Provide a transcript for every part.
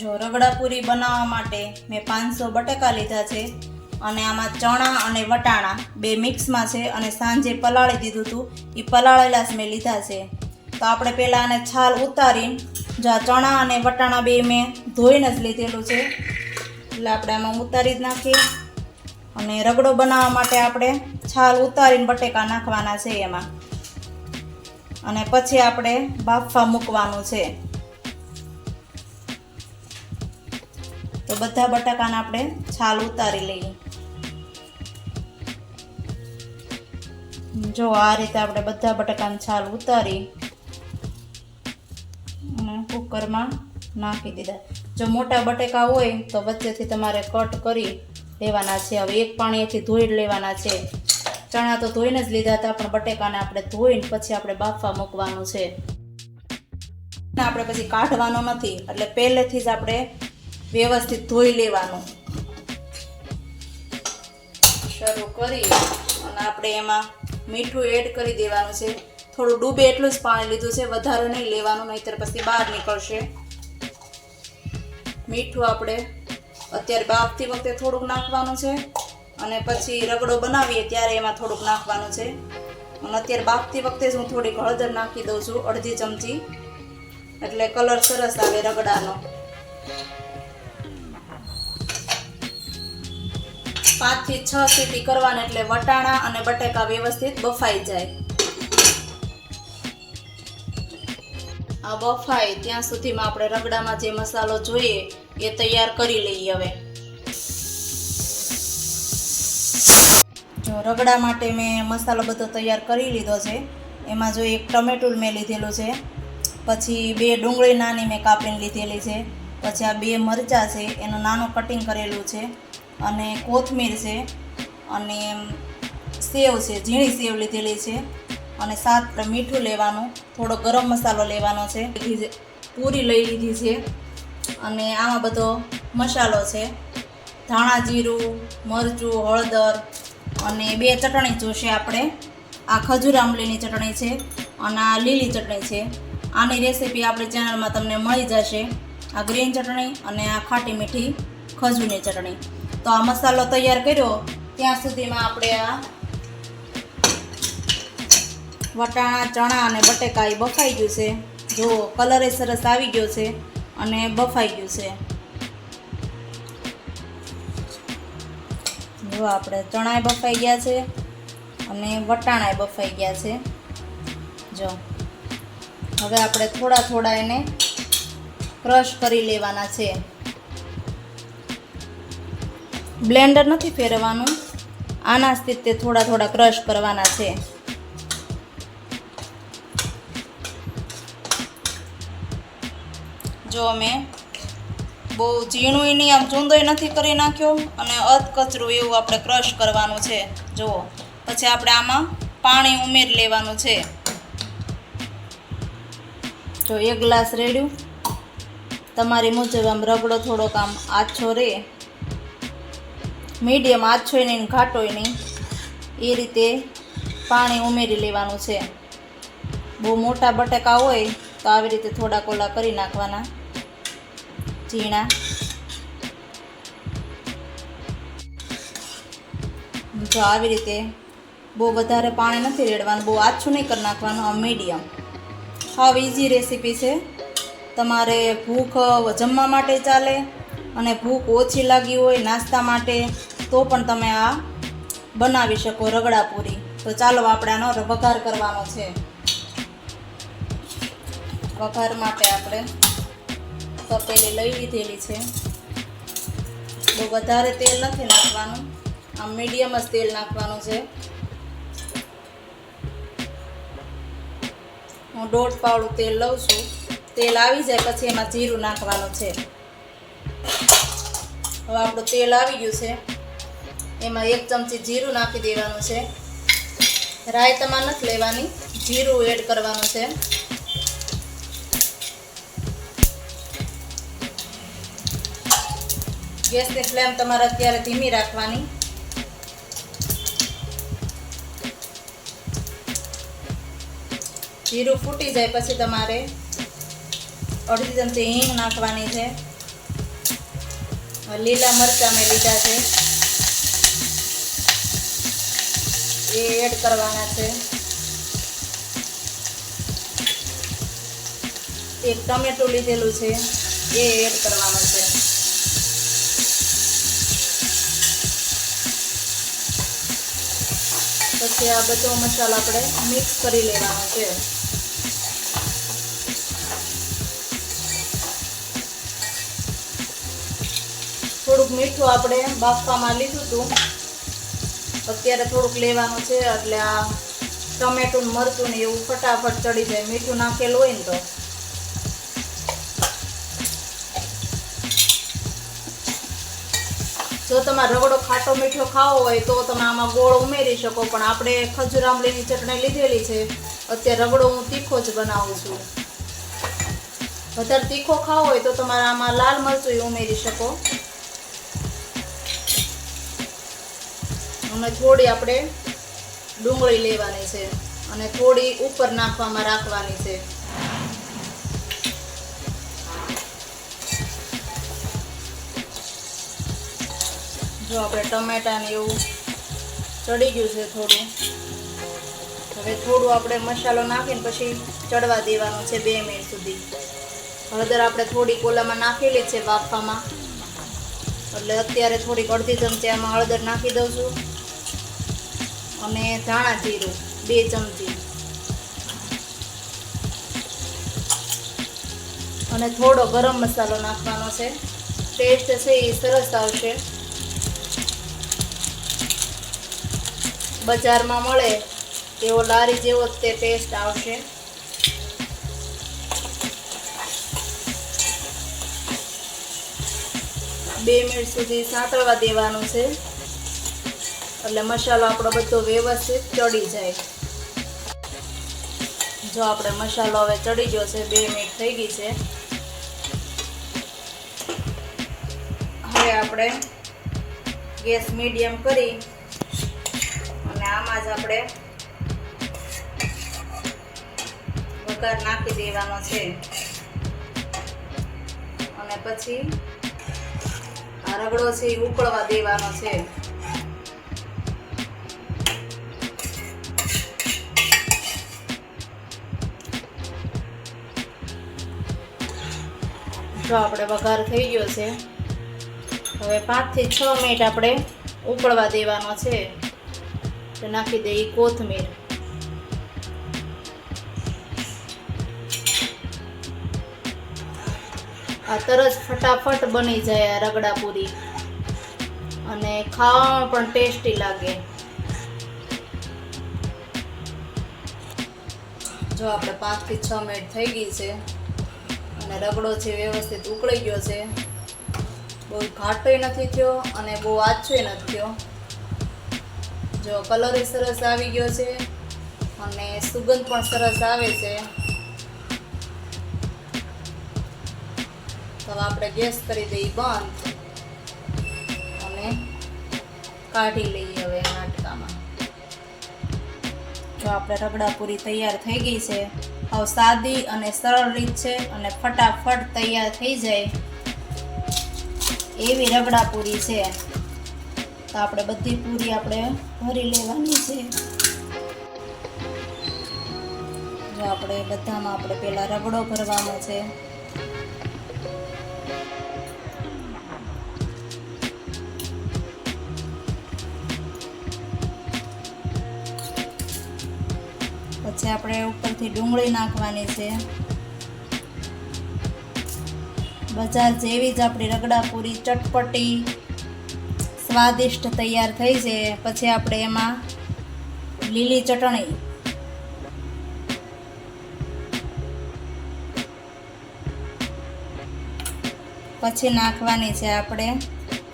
જો રગડા પૂરી બનાવવા માટે મેં પાંચસો બટેકા લીધા છે અને આમાં ચણા અને વટાણા બે મિક્સમાં છે અને સાંજે પલાળી દીધું હતું એ પલાળેલા જ મેં લીધા છે. તો આપણે પહેલાં આને છાલ ઉતારીને જો આ ચણા અને વટાણા બે મેં ધોઈને જ લીધેલું છે. એટલે આપણે આમાં ઉતારી જ નાખીએ. અને રગડો બનાવવા માટે આપણે છાલ ઉતારીને બટેકા નાખવાના છે એમાં. અને પછી આપણે બાફવા મૂકવાનું છે. તો બધા બટાકાને આપણે છાલ ઉતારી લઈએ. જો આ રીતે આપણે બધા બટાકાની છાલ ઉતારી કુકરમાં નાખી દીધા. જો મોટા બટેકા હોય, તો વચ્ચેથી તમારે કટ કરી લેવાના છે. હવે એક પાણીથી ધોઈ લેવાના છે. ચણા તો ધોઈને જ લીધા હતા, પણ બટેકાને આપણે ધોઈને પછી આપણે બાફવા મૂકવાનું છે. આપણે પછી કાઢવાનો નથી, એટલે પહેલેથી જ આપણે વ્યવસ્થિત ધોઈ લેવાનું. શરૂ કરી અને આપણે એમાં મીઠું એડ કરી દેવાનું છે. થોડું ડૂબે એટલું જ પાણી લીધું છે, વધારે નહીં લેવાનું, નહીંતર પછી બહાર નીકળશે. મીઠું આપણે અત્યારે બાફતી વખતે થોડુંક નાખવાનું છે અને પછી રગડો બનાવીએ ત્યારે એમાં થોડુંક નાખવાનું છે. અને અત્યારે બાફતી વખતે જ હું થોડીક હળદર નાખી દઉં છું, અડધી ચમચી. એટલે કલર સરસ આવે રગડાનો. પાંચથી છ સીટી કરવાના એટલે વટાણા અને બટેકા વ્યવસ્થિત બફાઈ જાય. આ બફાય ત્યાં સુધીમાં આપણે રગડામાં જે મસાલો જોઈએ એ તૈયાર કરી લઈએ હવે. જો રગડા માટે મેં મસાલો બધો તૈયાર કરી લીધો છે. એમાં જો એક ટમેટું મેં લીધેલું છે. પછી બે ડુંગળી નાની મેં કાપીને લીધેલી છે. પછી આ બે મરચાં છે, એનું નાનું કટિંગ કરેલું છે. અને કોથમીર છે. અને સેવ છે, ઝીણી સેવ લીધેલી છે. અને સાત મીઠું લેવાનું, થોડો ગરમ મસાલો લેવાનો છે. પૂરી લઈ લીધી છે. અને આમાં બધો મસાલો છે. ધાણા જીરું, મરચું, હળદર અને બે ચટણી જોશે આપણે. આ ખજૂર આંબલીની ચટણી છે અને આ લીલી ચટણી છે. આની રેસીપી આપણી ચેનલમાં તમને મળી જશે. આ ગ્રીન ચટણી અને આ ખાટી મીઠી ખજૂરની ચટણી. તો આ મસાલો તૈયાર કર્યો. ત્યાં સુધીમાં આપણે આ વટાણા, ચણા અને બટેકા એ બફાઈ ગયું છે. જો કલર એ સરસ આવી ગયો છે અને બફાઈ ગયું છે. જો આપણે ચણાએ બફાઈ ગયા છે અને વટાણાએ બફાઈ ગયા છે. જો હવે આપણે થોડા થોડા એને ક્રશ કરી લેવાના છે. બ્લેન્ડર નથી ફેરવવાનું. આના તે થોડા થોડા ક્રશ કરવાના છે. જો મેં બહુ ઝીણું નહીં, આમ ચૂંદોય નથી કરી નાખ્યો અને અધ કચરું એવું આપણે ક્રશ કરવાનું છે. જુઓ, પછી આપણે આમાં પાણી ઉમેરી લેવાનું છે. જો એક ગ્લાસ રેડ્યું. તમારી મુજબ આમ રગડો થોડોક આમ આછો રહે મીડિયમ આછોય નહીં ઘાટોય નહીં. એ રીતે પાણી ઉમેરી લેવાનું છે. બહુ મોટા બટેકા હોય તો આવી રીતે થોડા કોલા કરી નાખવાના. ઝીણા. જો આવી રીતે બહુ વધારે પાણી નથી રેડવાનું, બહુ આછું નહીં કરી નાખવાનું, આ મીડિયમ હવે ઇઝી રેસીપી છે. તમારે ભૂખ જમવા માટે ચાલે અને ભૂખ ઓછી લાગી હોય, નાસ્તા માટે, તો પણ તમે આ બનાવી શકો રગડા પૂરી. તો ચાલો આપણે આનો વઘાર કરવાનો છે. વઘાર માટે આપણે તપેલી લઈ લીધેલી છે. બહુ વધારે તેલ નથી નાખવાનું. આમ મીડિયમ જ તેલ નાખવાનું છે. હું દોઢ પાવડું તેલ લઉં છું. તેલ આવી જાય પછી એમાં જીરું નાખવાનું છે. હવે આપણું તેલ આવી ગયું છે. એમાં એક ચમચી જીરું નાખી દેવાનું છે. રાયતામાં નથી લેવાની. જીરું એડ કરવાનું છે. ગેસની ફ્લેમ તમારે અત્યારે ધીમી રાખવાની. જીરું ફૂટી જાય પછી તમારે અડધી ચમચી હિંગ નાખવાની છે. લીલા મરચાં મેં લીધા છે. એ એડ કરવાના છે. એક ટમેટું લીધેલું છે, એ એડ કરવાનું છે. પછી આ બધો મસાલો આપણે મિક્સ કરી લેવાનો છે. થોડુંક મીઠું આપણે બાફવામાં લીધું હતું. અત્યારે થોડુંક લેવાનું છે એટલે આ ટમેટું મરચું ને એવું ફટાફટ ચડી જાય. મીઠું નાખેલું હોય ને તો. જો તમારે રગડો ખાટો મીઠો ખાવો હોય તો તમે આમાં ગોળ ઉમેરી શકો, પણ આપણે ખજૂર આંબલીની ચટણી લીધેલી છે. અત્યારે રગડો હું તીખો જ બનાવું છું. વધારે તીખો ખાવો હોય તો તમારે આમાં લાલ મરચું ઉમેરી શકો. અને થોડી આપણે ડુંગળી લેવાની છે અને થોડી ઉપર નાખવામાં રાખવાની છે. જો આપણે ટમેટા ને એવું ચડી ગયું છે થોડું. હવે થોડું આપણે મસાલો નાખીને પછી ચડવા દેવાનો છે બે મિનિટ સુધી. હળદર આપણે થોડી કોલામાં નાખેલી છે બાફામાં. એટલે અત્યારે થોડીક અડધી ચમચી આમાં હળદર નાખી દઉં છું. અને ધાણા જીરું, બે ચમચી. અને થોડો ગરમ મસાલો નાખવાનો છે. ટેસ્ટ છે એ સરસ આવશે. બજારમાં મળે એવો લારી જેવો જ તે ટેસ્ટ આવશે. બે મિનિટ સુધી સાંતળવા દેવાનું છે. એટલે મસાલો આપણો બધો વ્યવસ્થિત ચડી જાય. જો આપણે મસાલો હવે ચડી ગયો છે, બે મિનિટ થઈ ગઈ છે. હવે આપણે ગેસ મીડિયમ કરી આમાં જ આપણે વઘાર નાખી દેવાનો છે. અને પછી આ રગડો છે એ ઉકળવા દેવાનો છે. જો આપણે વઘાર થઈ ગયો છે. હવે પાંચથી છ મિનિટ આપણે ઉકળવા દેવાનો છે. નાખી દઈએ કોથમીર. આ તરત ફટાફટ બની જાય આ રગડા પૂરી. અને ખાવામાં પણ ટેસ્ટી લાગે. જો આપણે પાંચથી છ મિનિટ થઈ ગઈ છે અને રગડો છે વ્યવસ્થિત ઉકળી ગયો છે. બહુ ઘાટોય નથી થયો અને બહુ આછોય નથી થયો. જો કલર સરસ આવી ગયો છે અને સુગંધ પણ સરસ આવે છે. તો આપણે ગેસ કરી દઈએ બંધ. અને કાઢી લઈએ હવે નાટકામાં જો આપણે રગડા પૂરી તૈયાર થઈ ગઈ છે. હવે સાદી અને સરળ રીત છે અને ફટાફટ તૈયાર થઈ જાય એવી રગડા પૂરી છે. આપણે બધી પૂરી આપણે ભરી લેવાની છે. જો આપણે બધામાં આપણે પહેલાં રગડો ભરવાનો છે. પછી આપણે ઉપરથી ડુંગળી નાખવાની છે. બજાર જેવી જ આપણી રગડા પૂરી, ચટપટી સ્વાદિષ્ટ તૈયાર થઈ છે. પછી આપણે એમાં લીલી ચટણી. પછી નાખવાની છે આપણે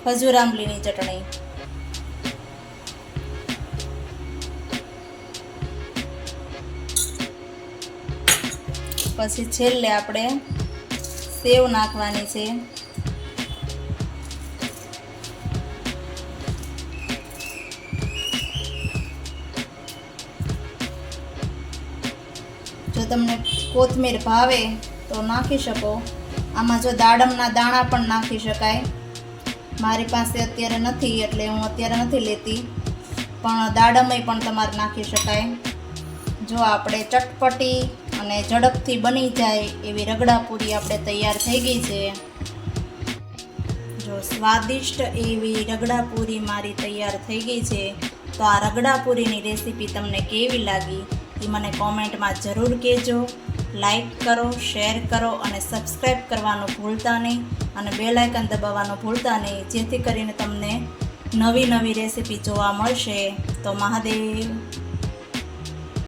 ખજૂર આંબલીની ચટણી. પછી છેલ્લે આપણે સેવ નાખવાની છે. તમને કોથમીર ભાવે તો નાખી શકો. આમાં જો દાડમના દાણા પણ નાખી શકાય. મારી પાસે અત્યારે નથી એટલે હું અત્યારે નથી લેતી. પણ દાડમય પણ તમારે નાખી શકાય. જો આપણે ચટપટી અને ઝડપથી બની જાય એવી રગડાપૂરી આપણે તૈયાર થઈ ગઈ છે. જો સ્વાદિષ્ટ એવી રગડાપૂરી મારી તૈયાર થઈ ગઈ છે, તો આ રગડાપૂરીની રેસીપી તમને કેવી લાગી? એ મને કોમેન્ટમાં જરૂર કહેજો. લાઈક કરો શેર કરો અને સબસ્ક્રાઈબ કરવાનું ભૂલતા નહીં અને બેલ આઇકન દબાવવાનું ભૂલતા નહીં, જેથી કરીને તમને નવી નવી રેસીપી જોવા મળશે. તો મહાદેવ.